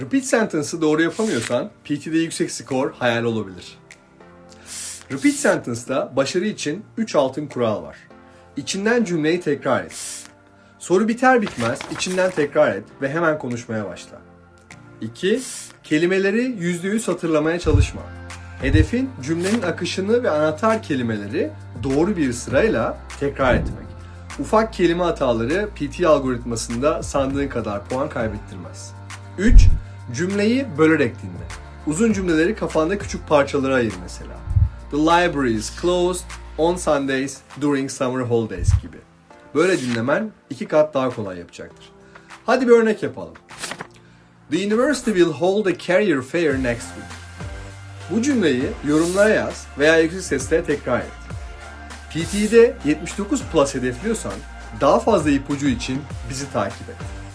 Repeat sentence'ı doğru yapamıyorsan PT'de yüksek skor hayal olabilir. Repeat sentence'da başarı için 3 altın kural var. İçinden cümleyi tekrar et. Soru biter bitmez içinden tekrar et ve hemen konuşmaya başla. 2. Kelimeleri %100 hatırlamaya çalışma. Hedefin cümlenin akışını ve anahtar kelimeleri doğru bir sırayla tekrar etmek. Ufak kelime hataları PT algoritmasında sandığın kadar puan kaybettirmez. 3. Cümleyi bölerek dinle. Uzun cümleleri kafanda küçük parçalara ayır mesela. The library is closed on Sundays during summer holidays gibi. Böyle dinlemen iki kat daha kolay yapacaktır. Hadi bir örnek yapalım. The university will hold a career fair next week. Bu cümleyi yorumlara yaz veya yüksek sesle tekrar et. PT'de 79 plus hedefliyorsan daha fazla ipucu için bizi takip et.